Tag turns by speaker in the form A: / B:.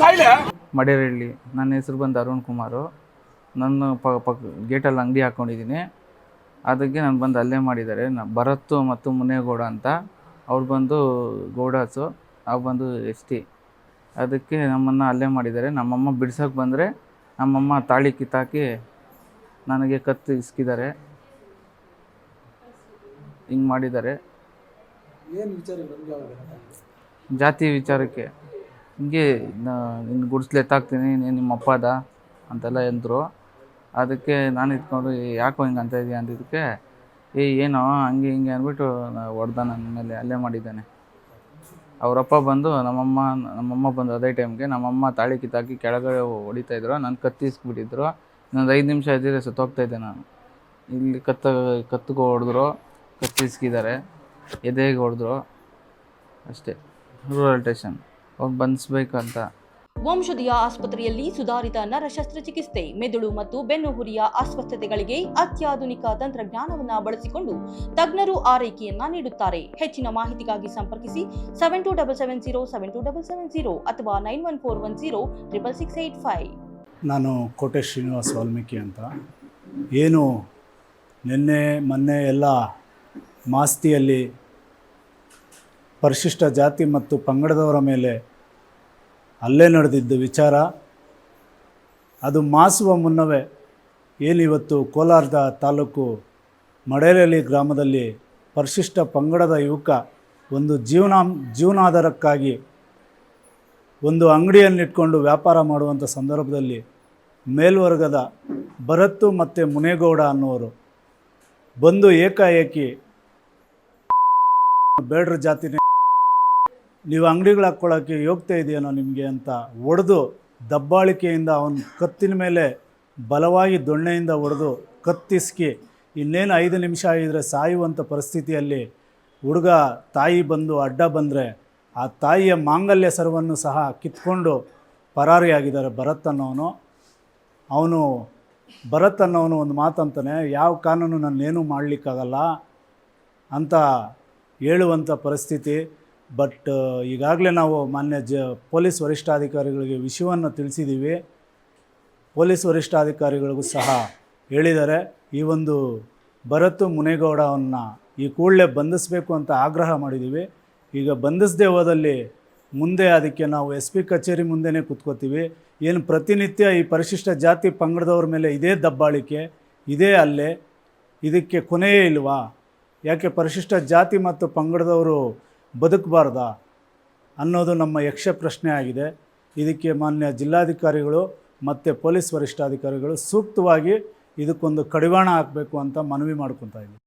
A: ಸಾಯ್ಲೆ?
B: ಮಡೇರಹಳ್ಳಿ ನನ್ನ ಹೆಸರು ಬಂದು ಅರುಣ್ ಕುಮಾರು. ನನ್ನ ಪ ಪಕ್ ಗೇಟಲ್ಲಿ ಅಂಗಡಿ ಹಾಕ್ಕೊಂಡಿದ್ದೀನಿ ಅದಕ್ಕೆ ನಾನು ಬಂದು ಅಲ್ಲೇ ಮಾಡಿದ್ದಾರೆ. ನ ಭರತ್ ಮತ್ತು ಮುನೇಗೌಡ ಅಂತ. ಅವ್ರು ಬಂದು ಗೌಡಾಸು ಅವ್ರು ಬಂದು ಎಸ್ ಟಿ. ಅದಕ್ಕೆ ನಮ್ಮನ್ನು ಅಲ್ಲೇ ಮಾಡಿದ್ದಾರೆ. ನಮ್ಮಮ್ಮ ಬಿಡ್ಸೋಕೆ ಬಂದರೆ ನಮ್ಮಮ್ಮ ತಾಳಿ ಕಿತ್ತಾಕಿ ನನಗೆ ಕತ್ತು ಇಸ್ಕಿದ್ದಾರೆ. ಹಿಂಗೆ ಮಾಡಿದ್ದಾರೆ. ಜಾತಿ ವಿಚಾರಕ್ಕೆ. ಹಿಂಗೆ ನಿನ್ನ ಗುಡಿಸ್ಲು ಎತ್ತಾಕ್ತೀನಿ, ನೀನು ನಿಮ್ಮ ಅಪ್ಪದ ಅಂತೆಲ್ಲ ಎಂದರು. ಅದಕ್ಕೆ ನಾನು ಇಟ್ಕೊಂಡು ಯಾಕೋ ಹಿಂಗೆ ಅಂತ ಇದೆಯಾ ಅಂದಿದ್ದಕ್ಕೆ, ಏ, ಏನೋ ಹಂಗೆ ಹಿಂಗೆ ಅಂದ್ಬಿಟ್ಟು ಹೊಡೆದ ನನ್ನ ಮೇಲೆ ಅಲ್ಲೇ ಮಾಡಿದ್ದಾನೆ. ಅವರಪ್ಪ ಬಂದು ನಮ್ಮಮ್ಮ ನಮ್ಮಮ್ಮ ಬಂದು ಅದೇ ಟೈಮ್ಗೆ ನಮ್ಮಮ್ಮ ತಾಳಿ ಕಿತ್ತಾಕಿ ಕೆಳಗಡೆ ಹೊಡಿತಾ ಇದ್ರು, ನಾನು ಕತ್ತಿಸ್ಬಿಟ್ಟಿದ್ರು. ಇನ್ನೊಂದು ಐದು ನಿಮಿಷ ಇದ್ದಿದ್ರೆ ಸತ್ತೋಗ್ತಾಯಿದ್ದೆ ನಾನು. ಇಲ್ಲಿ ಕತ್ತ, ಕತ್ತಿಗೆ ಹೊಡೆದ್ರು ಕತ್ತಿಸ್ಕಿದ್ದಾರೆ ಎದೆಗೆ ಹೊಡೆದ್ರು, ಅಷ್ಟೇ. ರೂರಲ್ ಸ್ಟೇಷನ್ ಹೋಗಿ ಬಂಧಿಸ್ಬೇಕಂತ
C: ವಂಶದಿಯ ಆಸ್ಪತ್ರೆಯಲ್ಲಿ ಸುಧಾರಿತ ನರ ಶಸ್ತ್ರಚಿಕಿತ್ಸೆ ಮೆದುಳು ಮತ್ತು ಬೆನ್ನುಹುರಿಯ ಅಸ್ವಸ್ಥತೆಗಳಿಗೆ ಅತ್ಯಾಧುನಿಕ ತಂತ್ರಜ್ಞಾನವನ್ನ ಬಳಸಿಕೊಂಡು ತಜ್ಞರು ಆರೈಕೆಯನ್ನ ನೀಡುತ್ತಾರೆ. ಹೆಚ್ಚಿನ ಮಾಹಿತಿಗಾಗಿ ಸಂಪರ್ಕಿಸಿ seven two double seven zero seven two double seven zero ಅಥವಾ nine one four one zero triple six eight five
D: ನಾನು ಕೋಟೆ ಶ್ರೀನಿವಾಸ್ ವಾಲ್ಮೀಕಿ ಅಂತ. ಏನು ನಿನ್ನೆ ಮೊನ್ನೆ ಎಲ್ಲ ಮಾಸ್ತಿಯಲ್ಲಿ ಪರಿಶಿಷ್ಟ ಜಾತಿ ಮತ್ತು ಪಂಗಡದವರ ಮೇಲೆ ಅಲ್ಲೇ ನಡೆದಿದ್ದ ವಿಚಾರ, ಅದು ಮಾಸುವ ಮುನ್ನವೇ ಏನಿವತ್ತು ಕೋಲಾರದ ತಾಲೂಕು ಮಡೇರಳ್ಳಿ ಗ್ರಾಮದಲ್ಲಿ ಪರಿಶಿಷ್ಟ ಪಂಗಡದ ಯುವಕ ಒಂದು ಜೀವನ, ಜೀವನಾಧಾರಕ್ಕಾಗಿ ಒಂದು ಅಂಗಡಿಯನ್ನಿಟ್ಕೊಂಡು ವ್ಯಾಪಾರ ಮಾಡುವಂಥ ಸಂದರ್ಭದಲ್ಲಿ ಮೇಲ್ವರ್ಗದ ಭರತ್ತು ಮತ್ತು ಮುನೇಗೌಡ ಅನ್ನೋರು ಬಂದು ಏಕಾಏಕಿ ಬೇಡ್ರ ಜಾತಿನೇ ನೀವು ಅಂಗಡಿಗಳು ಹಾಕ್ಕೊಳ್ಳೋಕ್ಕೆ ಯೋಗ್ಯತೆ ಇದೆಯೇನೋ ನಿಮಗೆ ಅಂತ ಒಡೆದು ದಬ್ಬಾಳಿಕೆಯಿಂದ ಅವನ ಕತ್ತಿನ ಮೇಲೆ ಬಲವಾಗಿ ದೊಣ್ಣೆಯಿಂದ ಒಡೆದು ಕತ್ತಿಸ್ಕಿ ಇನ್ನೇನು ಐದು ನಿಮಿಷ ಆಗಿದ್ರೆ ಸಾಯುವಂಥ ಪರಿಸ್ಥಿತಿಯಲ್ಲಿ ಹುಡುಗ ತಾಯಿ ಬಂದು ಅಡ್ಡ ಬಂದರೆ ಆ ತಾಯಿಯ ಮಾಂಗಲ್ಯ ಸರವನ್ನು ಸಹ ಕಿತ್ಕೊಂಡು ಪರಾರಿಯಾಗಿದ್ದಾರೆ ಭರತ್ ಅನ್ನೋನು. ಅವನು ಭರತ್ ಅನ್ನೋನು ಒಂದು ಮಾತಂತಾನೆ, ಯಾವ ಕಾನೂನು ನನ್ನೇನೂ ಮಾಡಲಿಕ್ಕಾಗಲ್ಲ ಅಂತ ಹೇಳುವಂಥ ಪರಿಸ್ಥಿತಿ. ಬಟ್ ಈಗಾಗಲೇ ನಾವು ಮಾನ್ಯ ಜ, ಪೊಲೀಸ್ ವರಿಷ್ಠಾಧಿಕಾರಿಗಳಿಗೆ ವಿಷಯವನ್ನು ತಿಳಿಸಿದ್ದೀವಿ. ಪೊಲೀಸ್ ವರಿಷ್ಠಾಧಿಕಾರಿಗಳಿಗೂ ಸಹ ಹೇಳಿದ್ದಾರೆ. ಈ ಒಂದು ಭರತ್ ಮುನೇಗೌಡವನ್ನು ಈ ಕೂಡಲೇ ಬಂಧಿಸಬೇಕು ಅಂತ ಆಗ್ರಹ ಮಾಡಿದ್ದೀವಿ. ಈಗ ಬಂಧಿಸದೇ ಹೋದಲ್ಲಿ ಮುಂದೆ ಅದಕ್ಕೆ ನಾವು ಎಸ್ ಪಿ ಕಚೇರಿ ಮುಂದೆನೇ ಕೂತ್ಕೋತೀವಿ. ಏನು ಪ್ರತಿನಿತ್ಯ ಈ ಪರಿಶಿಷ್ಟ ಜಾತಿ ಪಂಗಡದವ್ರ ಮೇಲೆ ಇದೇ ದಬ್ಬಾಳಿಕೆ, ಇದೇ ಅಲ್ಲೇ ಇದಕ್ಕೆ ಕೊನೆಯೇ ಇಲ್ವಾ? ಯಾಕೆ ಪರಿಶಿಷ್ಟ ಜಾತಿ ಮತ್ತು ಪಂಗಡದವರು ಬದುಕಬಾರ್ದಾ ಅನ್ನೋದು ನಮ್ಮ ಯಕ್ಷ ಪ್ರಶ್ನೆ ಆಗಿದೆ. ಇದಕ್ಕೆ ಮಾನ್ಯ ಜಿಲ್ಲಾಧಿಕಾರಿಗಳು ಮತ್ತು ಪೊಲೀಸ್ ವರಿಷ್ಠಾಧಿಕಾರಿಗಳು ಸೂಕ್ತವಾಗಿ ಇದಕ್ಕೊಂದು ಕಡಿವಾಣ ಹಾಕಬೇಕು ಅಂತ ಮನವಿ ಮಾಡ್ಕೊತಾ ಇದ್ದೀವಿ